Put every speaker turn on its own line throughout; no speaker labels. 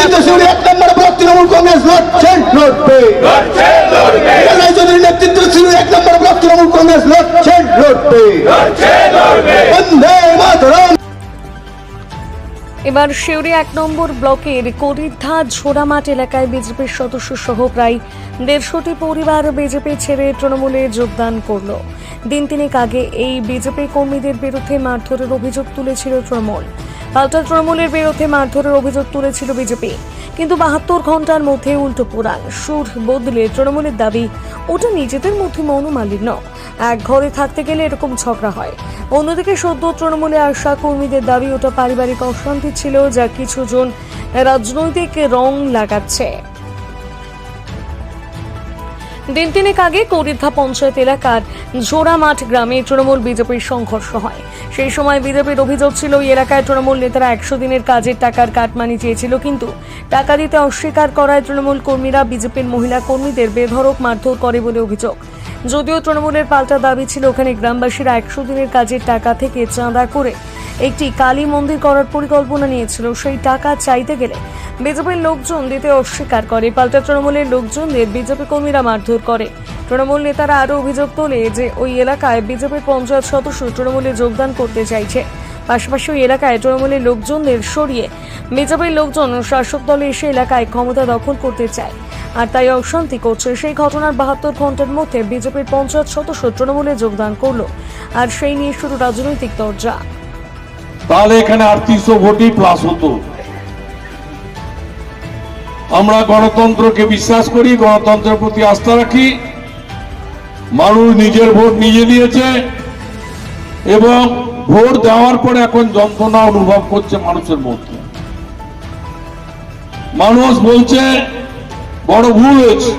নেতৃত্ব এক নম্বর ব্লক তৃণমূল কংগ্রেস লড়ছেন লড়বে। চৌধুরীর নেতৃত্ব ছিল এক নম্বর ব্লক তৃণমূল কংগ্রেস লড়ছেন লড়বে। বন্দে মাতরম।
এবার শিউরি এক নম্বর ব্লকের করিদ্ধা ঝোড়ামাঠ এলাকায় বিজেপির সদস্য সহ প্রায় দেড়শোটি পরিবার বিজেপি ছেড়ে তৃণমূলে যোগদান করল। দিন তিনেক আগে এই বিজেপি কর্মীদের বিরুদ্ধে মারধরের অভিযোগ তুলেছিল তৃণমূল। পাল্টা তৃণমূলের বিরুদ্ধে মারধরের অভিযোগ তুলেছিল বিজেপি। কিন্তু বাহাত্তর ঘণ্টার মধ্যে উল্টো পুরাণ সুর বদলে তৃণমূলের দাবি, ওটা নিজেদের মধ্যে মনোমালিন্য। এক ঘরে থাকতে গেলে এরকম ঝগড়া হয়। অন্যদিকে সদ্য তৃণমূলে আসা কর্মীদের দাবি, ওটা পারিবারিক অশান্তি ছিল যা কিছুজন রাজনৈতিক রং লাগাচ্ছে। দিন তিনেক আগে করিদ্ধা পঞ্চায়েত এলাকার জোড়ামাঠ গ্রামে তৃণমূল বিজেপির সংঘর্ষ হয়। সেই সময় বিজেপির অভিযোগ ছিল ওই এলাকায় তৃণমূল নেতারা একশো দিনের কাজের টাকার কাটমানি চেয়েছিল, কিন্তু টাকা দিতে অস্বীকার করায় তৃণমূল কর্মীরা বিজেপির মহিলা কর্মীদের বেধরক মারধর করে বলে অভিযোগ। যদিও তৃণমূলের পাল্টা দাবি ছিল, ওখানে গ্রামবাসীরা একশো দিনের কাজের টাকা থেকে চাঁদা করে একটি কালী মন্দির করার পরিকল্পনা নিয়েছিল। সেই টাকা চাইতে গেলে বিজেপির লোকজন দিতে অস্বীকার করে। পাল্টা তৃণমূলের লোকজনদের বিজেপি কর্মীরা মারধর করে। তৃণমূল নেতারা আরও অভিযোগ তোলে যে ওই এলাকায় বিজেপির পঞ্চায়েত সদস্য তৃণমূলে যোগদান করতে চাইছে। পাশাপাশি ওই এলাকায় তৃণমূলের লোকজনদের সরিয়ে বিজেপির লোকজন শাসক দলে এসে এলাকায় ক্ষমতা দখল করতে চায়। আর তাই অশান্তি করছে সেই ঘটনার বাহাত্তর ঘণ্টার মধ্যে বিজেপির পঞ্চায়েত সদস্য তৃণমূলে যোগদান করল। আর সেই নিয়ে শুরু রাজনৈতিক দরজা
তাহলে এখানে আটত্রিশশো ভোটই প্লাস হতো। আমরা গণতন্ত্রকে বিশ্বাস করি, গণতন্ত্রের প্রতি আস্থা রাখি। মানুষ নিজের ভোট নিজে দিয়েছে এবং ভোট দেওয়ার পরে এখন যন্ত্রণা অনুভব করছে মানুষের মধ্যে। মানুষ বলছে, বড় ভুল হয়েছে।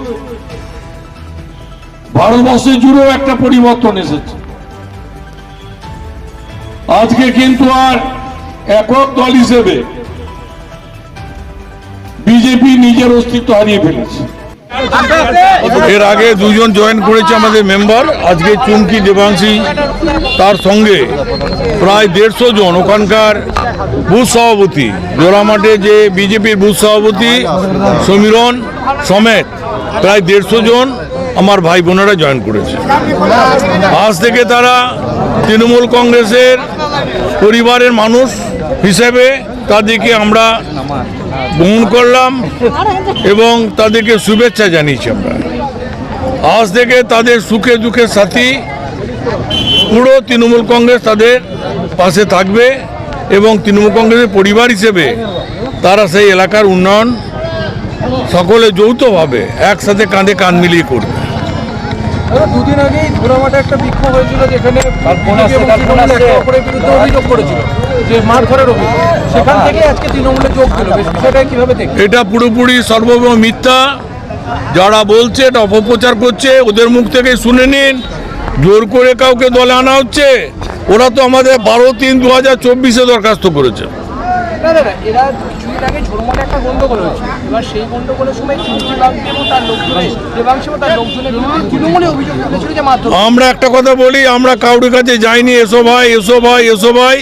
ভারতবর্ষে জুড়েও একটা পরিবর্তন এসেছে। আজকে কিন্তু আর একক দল হিসেবে বিজেপি নিজের অস্তিত্ব হারিয়ে ফেলেছে।
এর আগে দুজন জয়েন করেছে আমাদের মেম্বার আজকে চুমকি দেবাংশী তার সঙ্গে প্রায় দেড়শো জন। ওখানকার বুথ সভাপতি, জোড়ামাঠে যে বিজেপির বুথ সভাপতি সমীরণ সমেত প্রায় দেড়শো জন আমার ভাই বোনেরা জয়েন করেছে। আজ থেকে তারা তৃণমূল কংগ্রেসের পরিবারের মানুষ হিসেবে তাদেরকে আমরা গ্রহণ করলাম এবং তাদেরকে শুভেচ্ছা জানিয়েছি আমরা। আজ থেকে তাদের সুখে দুঃখের সাথী পুরো তৃণমূল কংগ্রেস তাদের পাশে থাকবে এবং তৃণমূল কংগ্রেসের পরিবার হিসেবে তারা সেই এলাকার উন্নয়ন সকলে যৌথভাবে একসাথে কাঁধে কাঁধ মিলিয়ে করবে।
দাদা, দুদিন আগেই ঘোড়ামাঠে একটা বিক্ষোভ হয়েছিল যেখানে অপরের বিরুদ্ধে অভিযোগ করেছিল। যে মার ধরার অভিযোগ। সেখান থেকে আজকে তৃণমূলে যোগ দিল। বিষয়টা কীভাবে দেখ
এটা পুরোপুরি সর্বভৌম মিথ্যা। যারা বলছে এটা অপপ্রচার করছে ওদের মুখ থেকে শুনে নিন। জোর করে কাউকে দলে আনা হচ্ছে। ওরা তো আমাদের বারো তিন দু হাজার চব্বিশে দরখাস্ত করেছে। আমরা একটা কথা বলি আমরা কাউরির কাছে যাইনি এসো ভাই এসো ভাই এসো ভাই।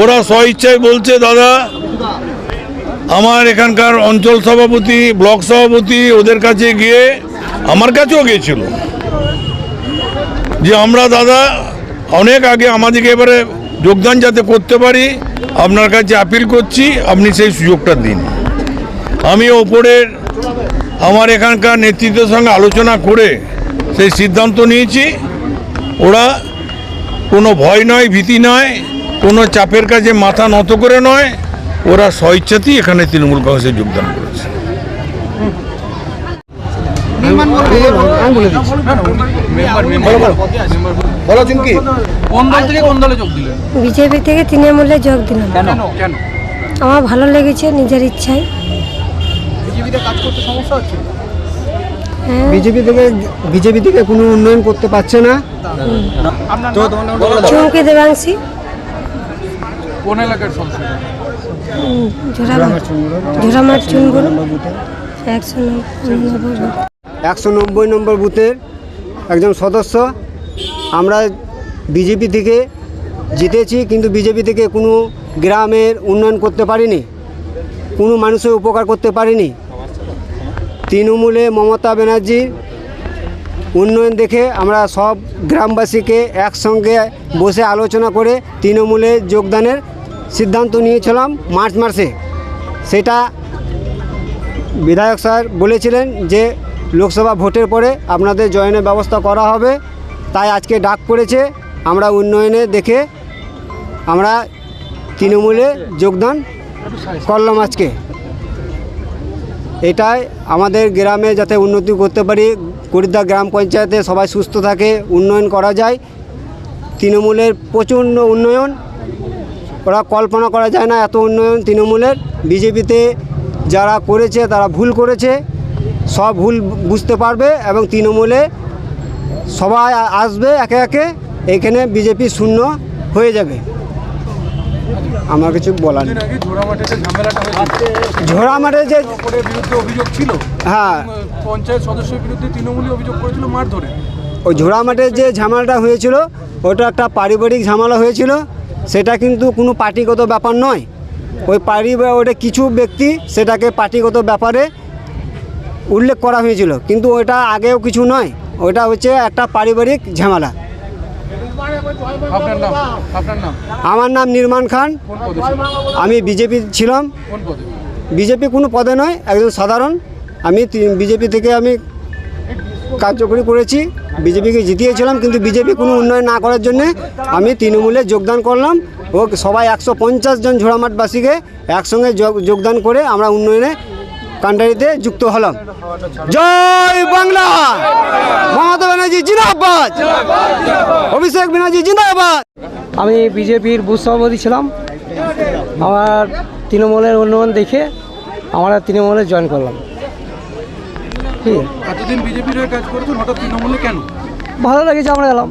ওরা স্বইচ্ছায় বলছে, দাদা, আমার এখানকার অঞ্চল সভাপতি, ব্লক সভাপতি, ওদের কাছে গিয়ে আমার কাছেও গিয়েছিল। যে আমরা, দাদা, অনেক আগে আমাদেরকে এবারে যোগদান যাতে করতে পারি, আপনার কাছে আপিল করছি, আপনি সেই সুযোগটা দিন। আমি ওপরের আমার এখানকার নেতৃত্বের সঙ্গে আলোচনা করে সেই সিদ্ধান্ত নিয়েছি। ওরা কোনো ভয় নয়, ভীতি নয়। কোনো চাপের কাজে মাথা নত করে নয় ওরা স্বইচ্ছাতেই এখানে তৃণমূল কংগ্রেসে যোগদান করেছে।
বিজেপি থেকে তৃণমূলে যোগ দিলাম। আমার ভালো লেগেছে নিজের ইচ্ছায়।
বিজেপিতে কাজ করতে সমস্যা হচ্ছে?
হ্যাঁ।
বিজেপি থেকে বিজেপি থেকে কোনো উন্নয়ন করতে পারছে না।
চুমকি দেবাংশী।
কোন এলাকার
চুনগুলো একশো নব্বই
নম্বর বুথের একজন সদস্য। আমরা বিজেপি থেকে জিতেছি কিন্তু বিজেপি থেকে কোনো গ্রামের উন্নয়ন করতে পারিনি কোনো মানুষের উপকার করতে পারিনি। তৃণমূলে মমতা ব্যানার্জির উন্নয়ন দেখে আমরা সব গ্রামবাসীকে একসঙ্গে বসে আলোচনা করে তৃণমূলে যোগদানের সিদ্ধান্ত নিয়েছিলাম মার্চ মাসে। সেটা বিধায়ক স্যার বলেছিলেন যে লোকসভা ভোটের পরে আপনাদের জয়েনের ব্যবস্থা করা হবে। তাই আজকে ডাক পড়েছে। আমরা উন্নয়নে দেখে আমরা তৃণমূলে যোগদান করলাম আজকে। এটাই আমাদের গ্রামে যাতে উন্নতি করতে পারি কুড়িদা গ্রাম পঞ্চায়েতে সবাই সুস্থ থাকে, উন্নয়ন করা যায়। তৃণমূলের প্রচণ্ড উন্নয়ন ওরা কল্পনা করা যায় না এত উন্নয়ন তৃণমূলের। বিজেপিতে যারা করেছে, তারা ভুল করেছে। সব ভুল বুঝতে পারবে এবং তৃণমূলে সবাই আসবে একে একে। এখানে বিজেপি শূন্য হয়ে যাবে। আমার কিছু বলার নেই।
যে অভিযোগ ছিল
হ্যাঁ।
পঞ্চায়েত সদস্যের বিরুদ্ধে অভিযোগ করেছিল
ওই যে ঝামেলাটা হয়েছিল, ওটা একটা পারিবারিক ঝামেলা হয়েছিল। সেটা কিন্তু কোনো পার্টিগত ব্যাপার নয়। ওই পারিবার ওটা কিছু ব্যক্তি সেটাকে পার্টিগত ব্যাপারে উল্লেখ করা হয়েছিল। কিন্তু ওটা আগেও কিছু নয়। ওটা হচ্ছে একটা পারিবারিক ঝামেলা। আমার নাম নির্মাণ খান? আমি বিজেপি ছিলাম। বিজেপি কোনো পদে নয় একজন সাধারণ। আমি বিজেপি থেকে আমি কার্যকরী করেছি। বিজেপিকে জিতিয়েছিলাম, কিন্তু বিজেপি কোনো উন্নয়ন না করার জন্যে আমি তৃণমূলে যোগদান করলাম ও সবাই একশো পঞ্চাশ জন ঝোড়ামাঠবাসীকে একসঙ্গে যোগ- যোগদান করে আমরা উন্নয়নে কান্ডারিতে যুক্ত হলাম। জয় বাংলা! মমতা ব্যানার্জি জিন্দাবাদ! অভিষেক ব্যানার্জি জিন্দাবাদ!
আমি বিজেপির বুথ সভাপতি ছিলাম। আমার তৃণমূলের উন্নয়ন দেখে আমরা তৃণমূলে জয়েন করলাম।
এতদিন বিজেপির হয়ে কাজ করেছেন হঠাৎ তৃণমূলে কেন?
ভালো লেগেছে আমরা এলাম।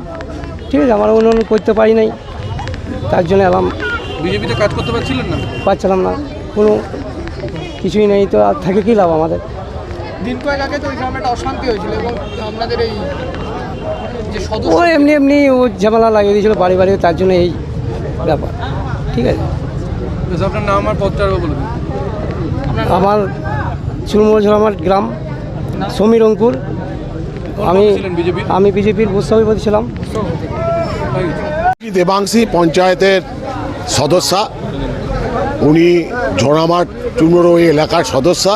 ঠিক আছে আমরা উন্নয়ন করতে পারি নাই। তার জন্য এলাম।
বিজেপিতে কাজ করতে পারছিলেন না?
পারছিলাম না। কোনো কিছুই নেই তো আর থাকে কী লাভ আমাদের?
দিন কয়েক আগে তো ওই গ্রামে একটা অশান্তি হয়েছিল এবং আপনাদের এই
ও এমনি এমনি ও ঝামেলা লাগিয়ে দিয়েছিল বাড়ি বাড়ি তার জন্য এই ব্যাপার। ঠিক আছে।
আপনার নাম আর পদটা আরেকবার
আমার চুরমুড় আমার গ্রাম। সমীর অঙ্কুর। আমি
বিজেপির?
আমি বিজেপির সভাপতি ছিলাম।
দেবাংশী পঞ্চায়েতের সদস্যা উনি ঝোড়ামাঠ চুমরো ওই এলাকার সদস্যা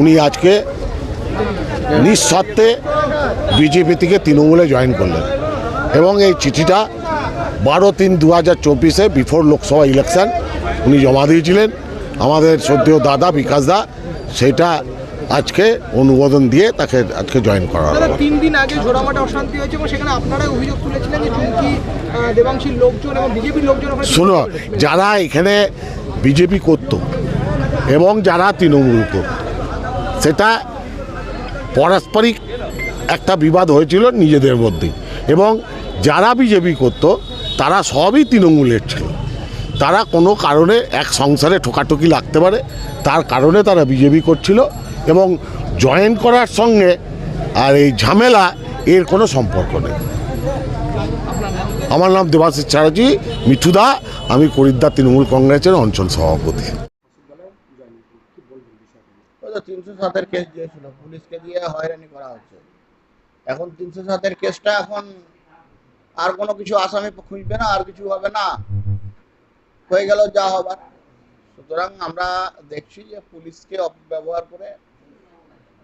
উনি আজকে নিঃস্বার্থে বিজেপি থেকে তৃণমূলে জয়েন করলেন। এবং এই চিঠিটা বারো তিন দু হাজার চব্বিশে বিফোর লোকসভা ইলেকশন উনি জমা দিয়েছিলেন। আমাদের সদ্য দাদা বিকাশ দা সেটা আজকে অনুমোদন দিয়ে তাকে আজকে জয়েন করা হলো।
তিন দিন আগে ঝোড়ামাটে অশান্তি হয়েছে এবং সেখানে আপনারা অভিযোগ তুলেছিলেন যে চুমকি দেবাংশীর লোকজন এবং বিজেপির লোকজন
শোনো যারা এখানে বিজেপি করত এবং যারা তৃণমূল করত সেটা পারস্পরিক একটা বিবাদ হয়েছিল নিজেদের মধ্যে এবং যারা বিজেপি করত তারা সবই তৃণমূলের ছিল। তারা কোনো কারণে এক সংসারে ঠোকাঠুকি লাগতে পারে তার কারণে তারা বিজেপি করছিল। এবং জয়েন করার সঙ্গে আর এই ঝামেলা এর কোনো সম্পর্ক নেই। আমার নাম দেবাশিস চ্যাটার্জি মিঠুদা আমি করিদ্দা তৃণমূল কংগ্রেসের অঞ্চল সভাপতি।
তিনশো সাতের কেস পুলিশকে দিয়ে হয়রানি করা হচ্ছে। এখন তিনশো সাতের কেসটা এখন আর কোনো কিছু আসামি খুঁজবে না, আর কিছু হবে না। হয়ে যা হবার। সুতরাং আমরা দেখছি যে পুলিশকে অপব্যবহার করে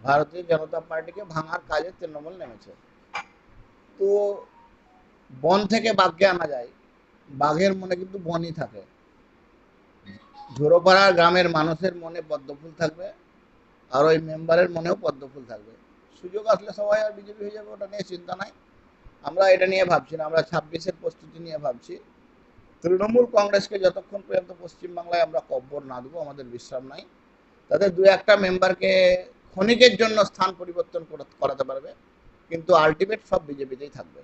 ভারতীয় জনতা পার্টিকে ভাঙার কাজে তৃণমূল নেমেছে। তো বন থেকে বাঘকে আনা যায়। বাঘের মনে কিন্তু বনই থাকে। ঝোড়োপাড়া গ্রামের মানুষের মনে পদ্মফুল থাকবে আর ওই মেম্বারের মনেও পদ্মফুল থাকবে। সুযোগ আসলে সবাই আর বিজেপি হয়ে যাবে, ওটা নিয়ে চিন্তা নাই। আমরা এটা নিয়ে ভাবছি না, আমরা ছাব্বিশের প্রস্তুতি নিয়ে ভাবছি। তৃণমূল কংগ্রেসকে যতক্ষণ পর্যন্ত পশ্চিমবাংলায় আমরা কব্বর না দেবো, আমাদের বিশ্রাম নাই। তাদের দু একটা মেম্বারকে ক্ষণিকের জন্য স্থান পরিবর্তন করা- করাতে পারবে কিন্তু আলটিমেট সব বিজেপিতেই থাকবে।